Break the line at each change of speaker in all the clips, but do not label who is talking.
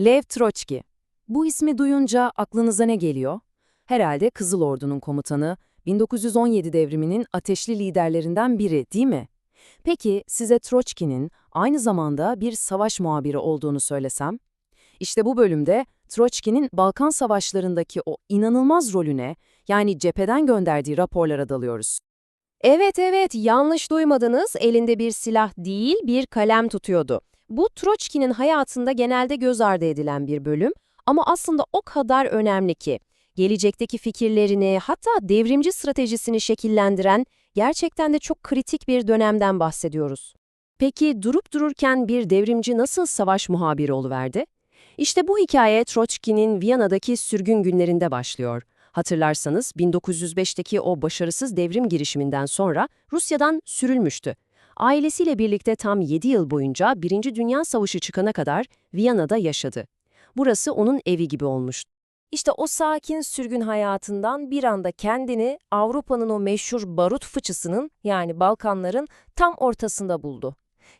Lev Troçki. Bu ismi duyunca aklınıza ne geliyor? Herhalde Kızıl Ordu'nun komutanı, 1917 devriminin ateşli liderlerinden biri değil mi? Peki size Troçki'nin aynı zamanda bir savaş muhabiri olduğunu söylesem? İşte bu bölümde Troçki'nin Balkan Savaşları'ndaki o inanılmaz rolüne, yani cepheden gönderdiği raporlara dalıyoruz.
Evet evet yanlış duymadınız elinde bir silah değil bir kalem tutuyordu. Bu Troçki'nin hayatında genelde göz ardı edilen bir bölüm ama aslında o kadar önemli ki. Gelecekteki fikirlerini hatta devrimci stratejisini şekillendiren gerçekten de çok kritik bir dönemden bahsediyoruz. Peki durup dururken bir devrimci nasıl savaş muhabiri oluverdi? İşte bu hikaye Troçki'nin Viyana'daki sürgün günlerinde başlıyor. Hatırlarsanız 1905'teki o başarısız devrim girişiminden sonra Rusya'dan sürülmüştü. Ailesiyle birlikte tam 7 yıl boyunca Birinci Dünya Savaşı çıkana kadar Viyana'da yaşadı. Burası onun evi gibi olmuştu. İşte o sakin sürgün hayatından bir anda kendini Avrupa'nın o meşhur barut fıçısının yani Balkanların tam ortasında buldu.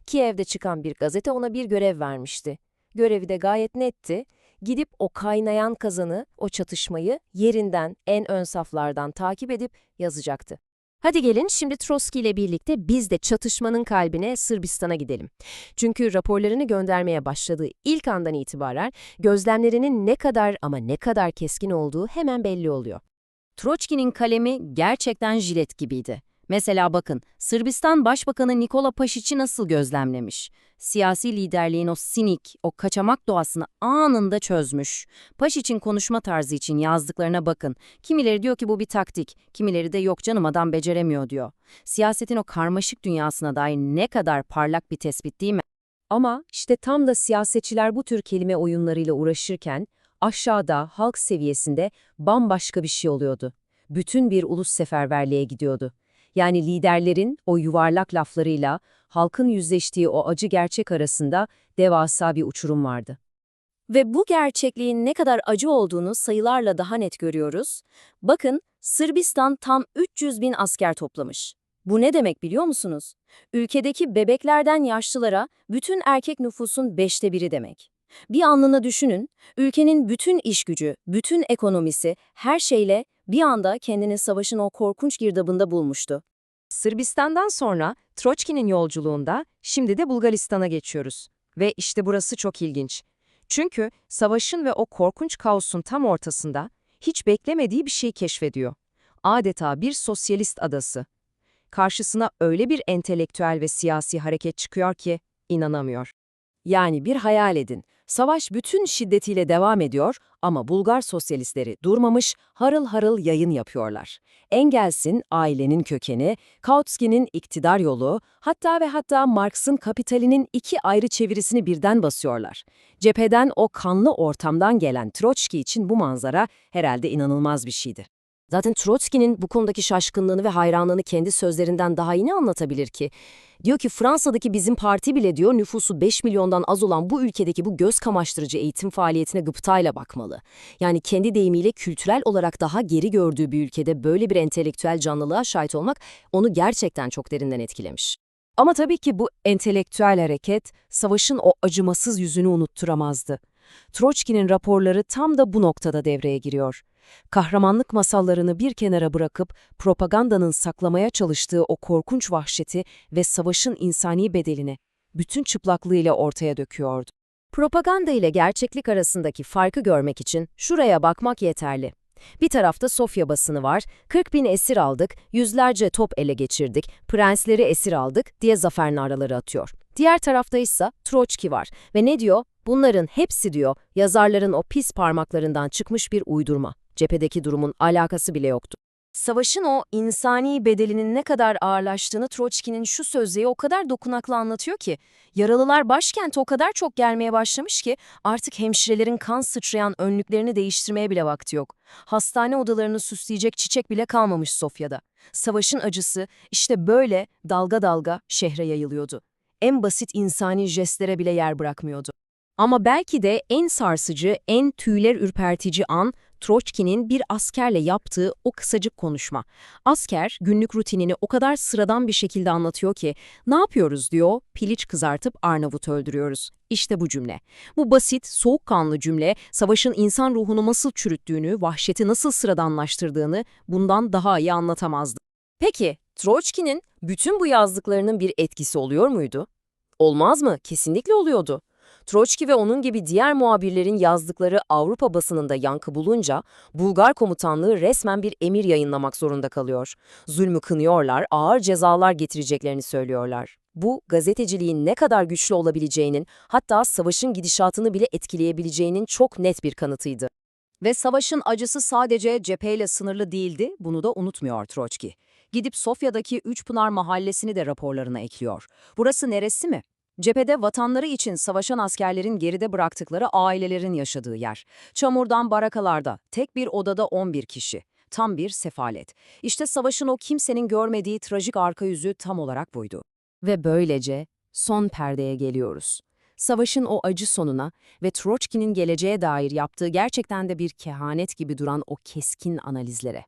Kiev'de çıkan bir gazete ona bir görev vermişti. Görevi de gayet netti. Gidip o kaynayan kazanı, o çatışmayı yerinden, en ön saflardan takip edip yazacaktı. Hadi gelin şimdi Trotsky ile birlikte biz de çatışmanın kalbine Sırbistan'a gidelim. Çünkü raporlarını göndermeye başladığı ilk andan itibaren gözlemlerinin ne kadar ama ne kadar keskin olduğu hemen belli oluyor.
Troçki'nin kalemi gerçekten jilet gibiydi. Mesela bakın, Sırbistan Başbakanı Nikola Paşic'i nasıl gözlemlemiş? Siyasi liderliğin o sinik, o kaçamak doğasını anında çözmüş. Paşic'in konuşma tarzı için yazdıklarına bakın. Kimileri diyor ki bu bir taktik, kimileri de yok canım adam beceremiyor diyor. Siyasetin o karmaşık dünyasına dair ne kadar parlak bir tespit değil mi?
Ama işte tam da siyasetçiler bu tür kelime oyunlarıyla uğraşırken aşağıda halk seviyesinde bambaşka bir şey oluyordu. Bütün bir ulus seferberliğe gidiyordu. Yani liderlerin o yuvarlak laflarıyla halkın yüzleştiği o acı gerçek arasında devasa bir uçurum vardı. Ve bu gerçekliğin ne kadar acı olduğunu sayılarla daha net görüyoruz. Bakın Sırbistan tam 300 bin asker toplamış. Bu ne demek biliyor musunuz? Ülkedeki bebeklerden yaşlılara bütün erkek nüfusun beşte biri demek. Bir anlığına düşünün, ülkenin bütün iş gücü, bütün ekonomisi, her şeyle bir anda kendini savaşın o korkunç girdabında bulmuştu. Sırbistan'dan sonra Troçki'nin yolculuğunda şimdi de Bulgaristan'a geçiyoruz. Ve işte burası çok ilginç. Çünkü savaşın ve o korkunç kaosun tam ortasında hiç beklemediği bir şey keşfediyor. Adeta bir sosyalist adası. Karşısına öyle bir entelektüel ve siyasi hareket çıkıyor ki inanamıyor. Yani bir hayal edin. Savaş bütün şiddetiyle devam ediyor ama Bulgar sosyalistleri durmamış, harıl harıl yayın yapıyorlar. Engels'in ailenin kökeni, Kautsky'nin iktidar yolu, hatta ve hatta Marx'ın kapitalinin iki ayrı çevirisini birden basıyorlar. Cepheden o kanlı ortamdan gelen Troçki için bu manzara herhalde inanılmaz bir şeydi. Zaten Trotsky'nin bu konudaki şaşkınlığını ve hayranlığını kendi sözlerinden daha iyi ne anlatabilir ki? Diyor ki Fransa'daki bizim parti bile diyor nüfusu 5 milyondan az olan bu ülkedeki bu göz kamaştırıcı eğitim faaliyetine gıptayla bakmalı. Yani kendi deyimiyle kültürel olarak daha geri gördüğü bir ülkede böyle bir entelektüel canlılığa şahit olmak onu gerçekten çok derinden etkilemiş. Ama tabii ki bu entelektüel hareket savaşın o acımasız yüzünü unutturamazdı. Troçki'nin raporları tam da bu noktada devreye giriyor. Kahramanlık masallarını bir kenara bırakıp propagandanın saklamaya çalıştığı o korkunç vahşeti ve savaşın insani bedelini bütün çıplaklığıyla ortaya döküyordu. Propaganda ile gerçeklik arasındaki farkı görmek için şuraya bakmak yeterli. Bir tarafta Sofya basını var, 40 bin esir aldık, yüzlerce top ele geçirdik, prensleri esir aldık diye zafer naraları atıyor. Diğer tarafta ise Troçki var ve ne diyor? Bunların hepsi diyor, yazarların o pis parmaklarından çıkmış bir uydurma. Cephedeki durumun alakası bile yoktu. Savaşın o insani bedelinin ne kadar ağırlaştığını Troçki'nin şu sözleri o kadar dokunaklı anlatıyor ki, yaralılar başkente o kadar çok gelmeye başlamış ki artık hemşirelerin kan sıçrayan önlüklerini değiştirmeye bile vakti yok. Hastane odalarını süsleyecek çiçek bile kalmamış Sofya'da. Savaşın acısı işte böyle dalga dalga şehre yayılıyordu. En basit insani jestlere bile yer bırakmıyordu. Ama belki de en sarsıcı, en tüyler ürpertici an
Troçki'nin bir askerle yaptığı o kısacık konuşma. Asker günlük rutinini o kadar sıradan bir şekilde anlatıyor ki, ne yapıyoruz diyor, piliç kızartıp Arnavut öldürüyoruz. İşte bu cümle. Bu basit, soğukkanlı cümle, savaşın insan ruhunu nasıl çürüttüğünü, vahşeti nasıl sıradanlaştırdığını bundan daha iyi anlatamazdı. Peki, Troçki'nin bütün bu yazdıklarının bir etkisi oluyor muydu? Olmaz mı? Kesinlikle oluyordu. Troçki ve onun gibi diğer muhabirlerin yazdıkları Avrupa basınında yankı bulunca Bulgar komutanlığı resmen bir emir yayınlamak zorunda kalıyor. Zulmü kınıyorlar, ağır cezalar getireceklerini söylüyorlar. Bu gazeteciliğin ne kadar güçlü olabileceğinin, hatta savaşın gidişatını bile etkileyebileceğinin çok net bir kanıtıydı. Ve savaşın acısı sadece cepheyle sınırlı değildi, bunu da unutmuyor Troçki. Gidip Sofya'daki Üçpınar mahallesini de raporlarına ekliyor. Burası neresi mi? Cephede vatanları için savaşan askerlerin geride bıraktıkları ailelerin yaşadığı yer. Çamurdan barakalarda, tek bir odada 11 kişi. Tam bir sefalet. İşte savaşın o kimsenin görmediği trajik arka yüzü tam olarak buydu. Ve böylece son perdeye geliyoruz. Savaşın o acı sonuna ve Troçki'nin geleceğe dair yaptığı gerçekten de bir kehanet gibi duran o keskin analizlere.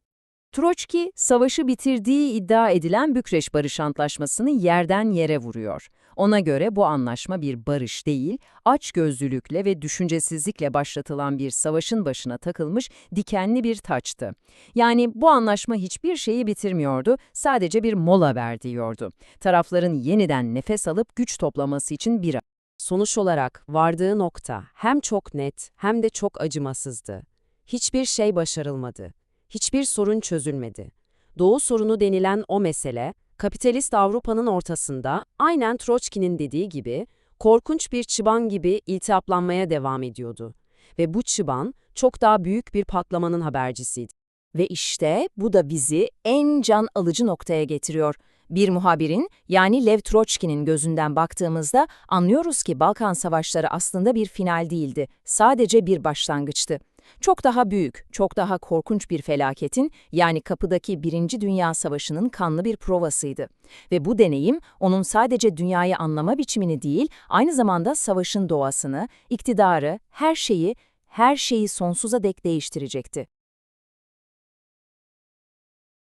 Troçki, savaşı bitirdiği iddia edilen Bükreş Barış Antlaşması'nı yerden yere vuruyor. Ona göre bu anlaşma bir barış değil, açgözlülükle ve düşüncesizlikle başlatılan bir savaşın başına takılmış dikenli bir taçtı. Yani bu anlaşma hiçbir şeyi bitirmiyordu, sadece bir mola ver diyordu. Tarafların yeniden nefes alıp güç toplaması için bir
Sonuç olarak vardığı nokta hem çok net hem de çok acımasızdı. Hiçbir şey başarılmadı. Hiçbir sorun çözülmedi. Doğu sorunu denilen o mesele, kapitalist Avrupa'nın ortasında, aynen Troçki'nin dediği gibi, korkunç bir çıban gibi iltihaplanmaya devam ediyordu. Ve bu çıban, çok daha büyük bir patlamanın habercisiydi.
Ve işte bu da bizi en can alıcı noktaya getiriyor. Bir muhabirin yani Lev Troçki'nin gözünden baktığımızda anlıyoruz ki Balkan Savaşları aslında bir final değildi, sadece bir başlangıçtı. Çok daha büyük, çok daha korkunç bir felaketin yani kapıdaki Birinci Dünya Savaşı'nın kanlı bir provasıydı. Ve bu deneyim onun sadece dünyayı anlama biçimini değil, aynı zamanda savaşın doğasını, iktidarı, her şeyi, her şeyi sonsuza dek değiştirecekti.